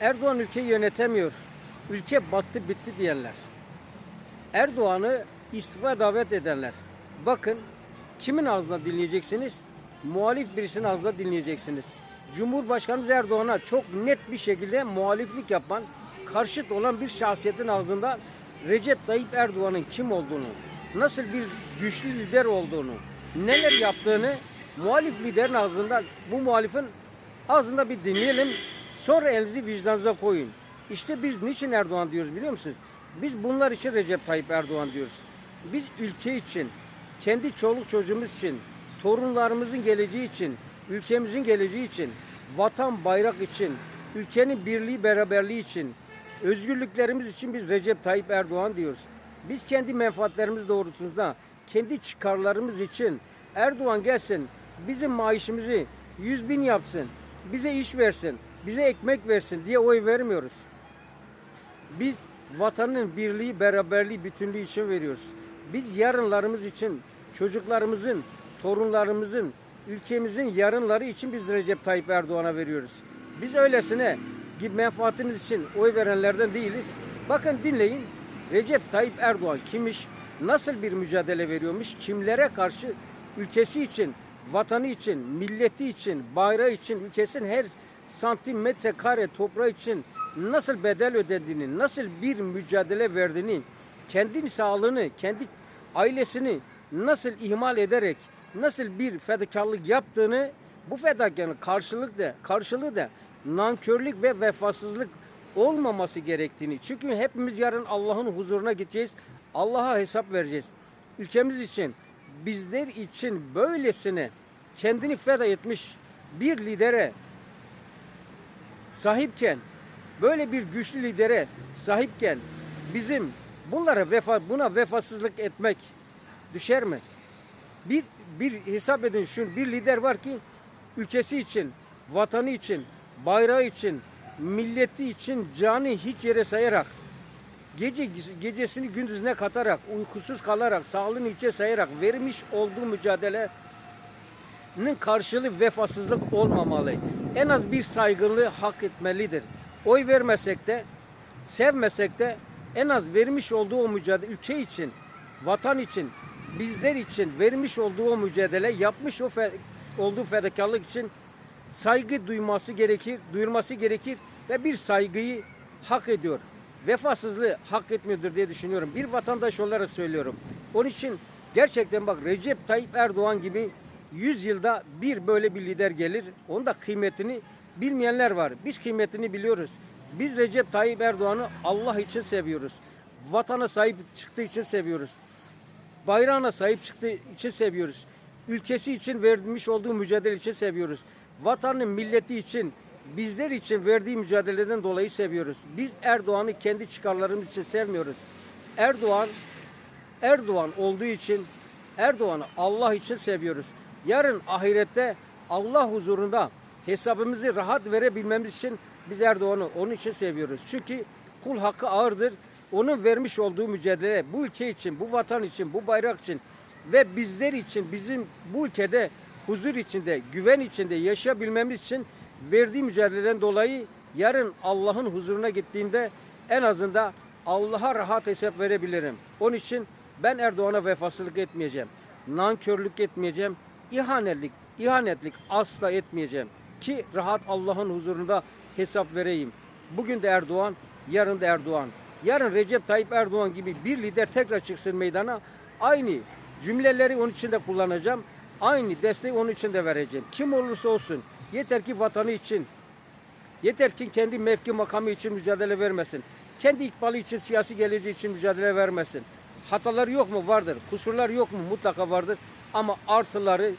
Erdoğan ülkeyi yönetemiyor. Ülke battı bitti diyenler. Erdoğan'ı istifa davet edenler. Bakın kimin ağzına dinleyeceksiniz? Muhalif birisinin ağzına dinleyeceksiniz. Cumhurbaşkanımız Erdoğan'a çok net bir şekilde muhaliflik yapan, karşıt olan bir şahsiyetin ağzında Recep Tayyip Erdoğan'ın kim olduğunu, nasıl bir güçlü lider olduğunu, neler yaptığını muhalif liderin ağzından bu muhalifin ağzında bir dinleyelim. Sonra elinizi vicdanınıza koyun. İşte biz niçin Erdoğan diyoruz biliyor musunuz? Biz bunlar için Recep Tayyip Erdoğan diyoruz. Biz ülke için, kendi çoluk çocuğumuz için, torunlarımızın geleceği için, ülkemizin geleceği için, vatan bayrak için, ülkenin birliği beraberliği için, özgürlüklerimiz için biz Recep Tayyip Erdoğan diyoruz. Biz kendi menfaatlerimiz doğrultusunda, kendi çıkarlarımız için Erdoğan gelsin, bizim maaşımızı yüz bin yapsın, bize iş versin, bize ekmek versin diye oy vermiyoruz. Biz vatanın birliği, beraberliği, bütünlüğü için veriyoruz. Biz yarınlarımız için, çocuklarımızın, torunlarımızın, ülkemizin yarınları için biz Recep Tayyip Erdoğan'a veriyoruz. Biz öylesine menfaatimiz için oy verenlerden değiliz. Bakın dinleyin. Recep Tayyip Erdoğan kimmiş? Nasıl bir mücadele veriyormuş? Kimlere karşı? Ülkesi için, vatanı için, milleti için, bayrağı için, ülkesinin her santimetre kare toprağı için nasıl bedel ödediğini, nasıl bir mücadele verdiğini, kendi sağlığını, kendi ailesini nasıl ihmal ederek, nasıl bir fedakarlık yaptığını, bu fedakarlık karşılık da, karşılığı da nankörlük ve vefasızlık olmaması gerektiğini. Çünkü hepimiz yarın Allah'ın huzuruna gideceğiz. Allah'a hesap vereceğiz. Ülkemiz için, bizler için böylesine kendini feda etmiş bir lidere sahipken böyle bir güçlü lidere sahipken bizim bunlara vefa buna vefasızlık etmek düşer mi? Bir bir hesap edin şu bir lider var ki ülkesi için, vatanı için, bayrağı için, milleti için canı hiç yere sayarak gece gecesini gündüzüne katarak, uykusuz kalarak, sağlığını içe sayarak vermiş olduğu mücadele nin karşılığı vefasızlık olmamalı. En az bir saygınlığı hak etmelidir. Oy vermesek de, sevmesek de en az vermiş olduğu o mücadele ülke için, vatan için, bizler için vermiş olduğu o mücadele, yapmış o fe- olduğu fedakarlık için saygı duyması gerekir, duyulması gerekir ve bir saygıyı hak ediyor. Vefasızlığı hak etmiyordur diye düşünüyorum. Bir vatandaş olarak söylüyorum. Onun için gerçekten bak Recep Tayyip Erdoğan gibi 100 yılda bir böyle bir lider gelir. Onun da kıymetini bilmeyenler var. Biz kıymetini biliyoruz. Biz Recep Tayyip Erdoğan'ı Allah için seviyoruz. Vatana sahip çıktığı için seviyoruz bayrağına sahip çıktığı için seviyoruz. Ülkesi için vermiş olduğu mücadele için seviyoruz. Vatanın milleti için, bizler için verdiği mücadeleden dolayı seviyoruz. Biz Erdoğan'ı kendi çıkarlarımız için sevmiyoruz. Erdoğan Erdoğan olduğu için Erdoğan'ı Allah için seviyoruz. Yarın ahirette Allah huzurunda hesabımızı rahat verebilmemiz için biz Erdoğan'ı onun için seviyoruz. Çünkü kul hakkı ağırdır. Onun vermiş olduğu mücadele bu ülke için, bu vatan için, bu bayrak için ve bizler için, bizim bu ülkede huzur içinde, güven içinde yaşayabilmemiz için verdiği mücadeleden dolayı yarın Allah'ın huzuruna gittiğimde en azından Allah'a rahat hesap verebilirim. Onun için ben Erdoğan'a vefasızlık etmeyeceğim. Nankörlük etmeyeceğim. İhanetlik, ihanetlik asla etmeyeceğim. Ki rahat Allah'ın huzurunda hesap vereyim. Bugün de Erdoğan, yarın da Erdoğan. Yarın Recep Tayyip Erdoğan gibi bir lider tekrar çıksın meydana. Aynı cümleleri onun için de kullanacağım. Aynı desteği onun için de vereceğim. Kim olursa olsun. Yeter ki vatanı için, Yeter ki kendi mevki makamı için mücadele vermesin. Kendi ikbali için, siyasi geleceği için mücadele vermesin. Hataları yok mu? Vardır. Kusurlar yok mu? Mutlaka vardır. Ama artıları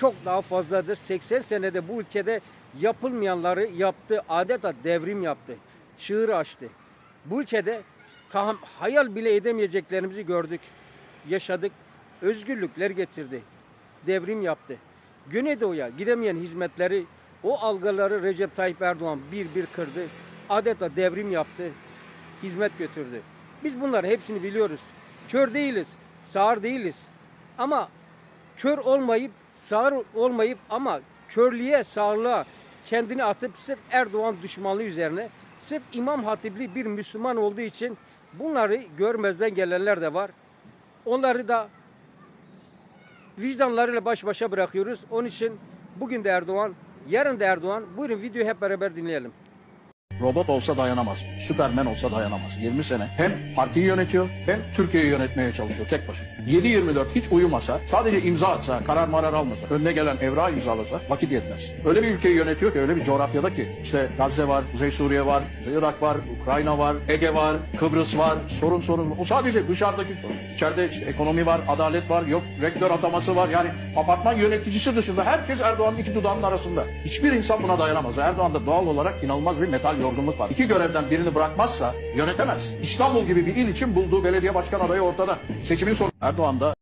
çok daha fazladır. 80 senede bu ülkede yapılmayanları yaptı. Adeta devrim yaptı. Çığır açtı. Bu ülkede taham, hayal bile edemeyeceklerimizi gördük. Yaşadık. Özgürlükler getirdi. Devrim yaptı. Güneydoğu'ya gidemeyen hizmetleri o algıları Recep Tayyip Erdoğan bir bir kırdı. Adeta devrim yaptı. Hizmet götürdü. Biz bunların hepsini biliyoruz. Kör değiliz, sağır değiliz. Ama kör olmayıp, sağır olmayıp ama körlüğe, sağırlığa kendini atıp sırf Erdoğan düşmanlığı üzerine sırf İmam Hatipli bir Müslüman olduğu için bunları görmezden gelenler de var. Onları da vicdanlarıyla baş başa bırakıyoruz. Onun için bugün de Erdoğan, yarın da Erdoğan. Buyurun videoyu hep beraber dinleyelim. Robot olsa dayanamaz. Süpermen olsa dayanamaz. 20 sene hem partiyi yönetiyor hem Türkiye'yi yönetmeye çalışıyor tek başına. 7-24 hiç uyumasa, sadece imza atsa, karar marar almasa, önüne gelen evrağı imzalasa vakit yetmez. Öyle bir ülkeyi yönetiyor ki, öyle bir coğrafyada ki işte Gazze var, Kuzey Suriye var, Kuzey Irak var, Ukrayna var, Ege var, Kıbrıs var, sorun sorun. O sadece dışarıdaki sorun. İçeride işte ekonomi var, adalet var, yok rektör ataması var. Yani apartman yöneticisi dışında herkes Erdoğan'ın iki dudağının arasında. Hiçbir insan buna dayanamaz. Erdoğan'da doğal olarak inanılmaz bir metal yorgunluk var. İki görevden birini bırakmazsa yönetemez. İstanbul gibi bir il için bulduğu belediye başkan adayı ortada. Seçimin sonu Erdoğan'da